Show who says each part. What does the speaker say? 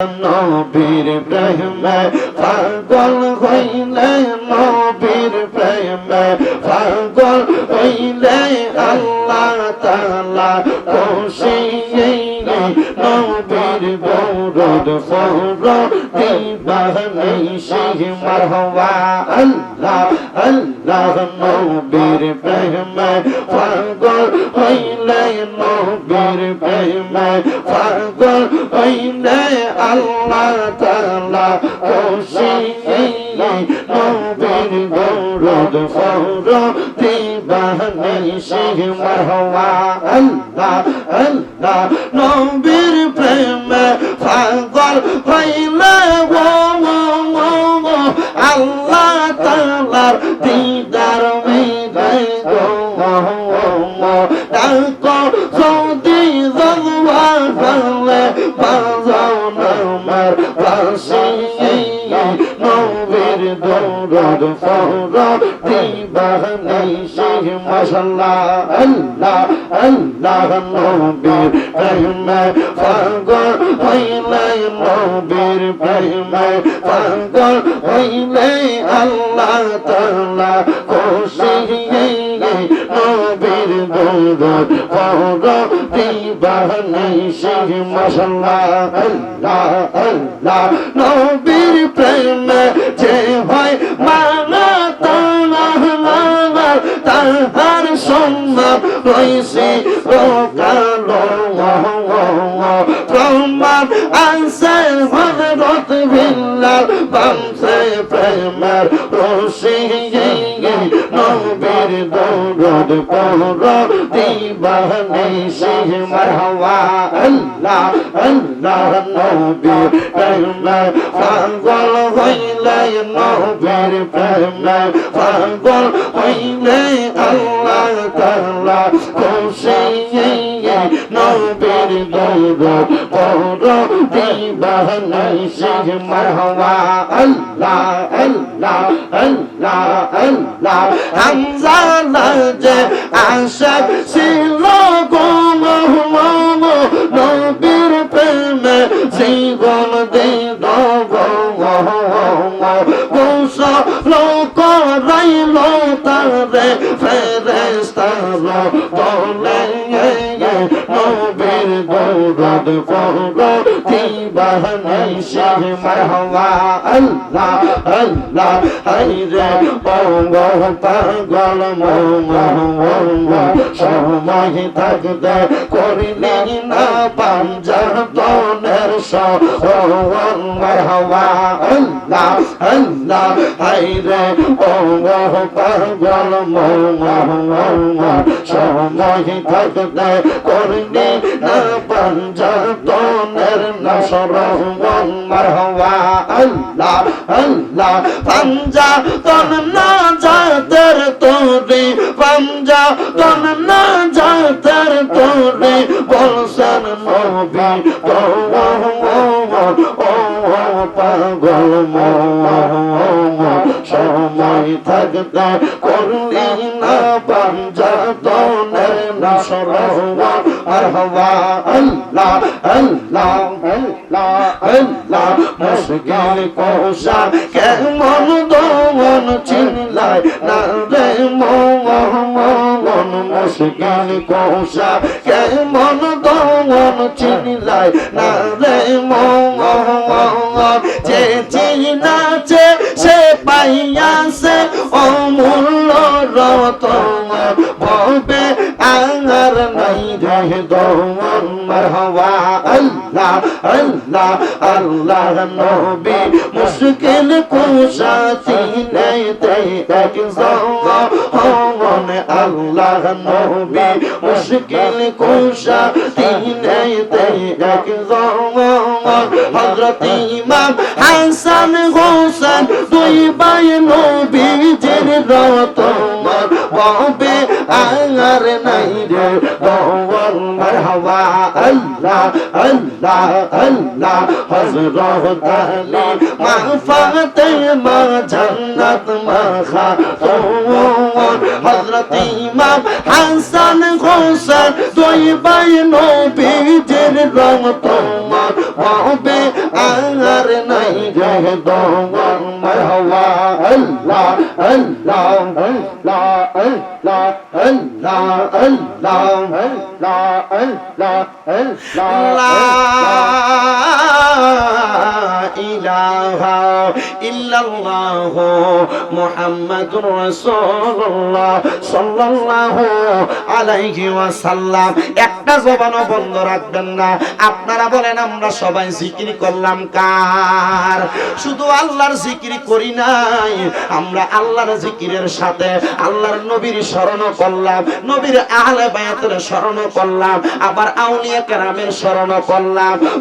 Speaker 1: নবীর প্রেমে পাগল হইলে নবীর প্রেমে পাগল হইলে আল্লাহ তালা খুশি নবীর বৌরদ ফৌর দিবানি শিহ মারহবা আল্লাহ আল্লাহ নবীর প্রেমে পাগল আল্লাহ তাআলা খুশি নবীর গৌরব ফৌর দিবানি শিহ মারহবা আল্লাহ আল্লাহ, নবীর প্রেমে পাগল হইলে বাসি নবীর দৌড় ফৌর দিবানি শিখ মশাল্লাহ আল্লাহ আল্লাহ, নবীর প্রেমে পাগল হইলে, নবীর প্রেমে পাগল হইলে, আল্লাহ তাআলা খুশি নবীর দৌড় ফৌর দিবানি শিখ মশাল্লাহ আল্লাহ আল্লাহ। নবীর প্রেমে যে হয় মানা তাহার তাহার সম্মান রয়েছে কালো প্রমাণ আছে হজরত বিল্লাল বামসে প্রেমের রশি নবীর দৌড় পৌর দিবানি সিহ মারহাওয়া আল্লাহ আল্লাহ নবীর প্রেমে পাগল হইলে নবীর প্রেমে পাগল হইলে আল্লাহ তাআলা খুশি নবীর দৌড় পৌর দিবানি সিহ মারহাওয়া আল্লাহ আল্লাহ আল্লাহ আল্লাহ হামজা যে আশাক ছিল গো নবীর প্রেমে জীবন দিল গোসা লোক রাইল তারে ফেরেস্তার নবীর দৌড় পৌর দিবানি শিখ মারহবা আল্লাহ আল্লাহ হাইরে অঙ্গ পাগল মঙ্গ সময় থাকতে করিলি না পাঞ্জাতনের সময় থাকতে করিলি না পাঞ্জাতনের নসরন মারহবা আল্লাহ আল্লাহ পাঞ্জা তন না যাদের তোরে পাঞ্জা তন না যাদের তোরে বলছেন নবী থাকতে করলি না পাঞ্জা তনের নসরন মারহবা আল্লাহ আল্লাহ আল্লাহ আল্লাহ, মুশকিল কোষা কেমন দমন চিনলাই না রে মন মুশকিল কোষা কেমন দমন চিনলাই না রে মন রতন ভবে আঙার নাই রে দমন, মারহবা, আল্লাহ আল্লাহ আল্লাহ নবী। মুশকিল কুশা চিনে তে এক জমন আল্লাহ নবী। মুশকিল কুশা চিনে তে এক জমন হযরত ইমাম হাসান হোসেন দুই ভাই নবীজির রতন ববে আঙার নাই রে? মারহবা, আল্লাহ আল্লাহ আল্লাহ। হযরত আলী মা জান্নাত মা খাতুন হযরত ইমাম হাসান হোসেন দুই ভাই নবীজির রং তোমার হবে আর নাই রে দোয়ার মারহাবা আল্লাহ আল্লাহ আল্লাহ আল্লাহ আল্লাহ আল্লাহ আল্লাহ আল্লাহ ইলাহা ইল্লাল্লাহ মুহাম্মাদুর রাসূলুল্লাহ সাল্লাল্লাহু আলাইহি ওয়াসাল্লাম। একটা জবানও বন্ধ রাখবেন না। আপনারা বলেন আমরা সবাই জিকির করলাম কার? শুধু আল্লাহর জিকির করি নাই। আমরা আল্লাহর জিকিরের সাথে আল্লাহর নবীর স্মরণ করলাম। নবীর আহলে বায়াতের স্মরণ করলাম আবার আউলিয়া কেরামের স্মরণও করলাম।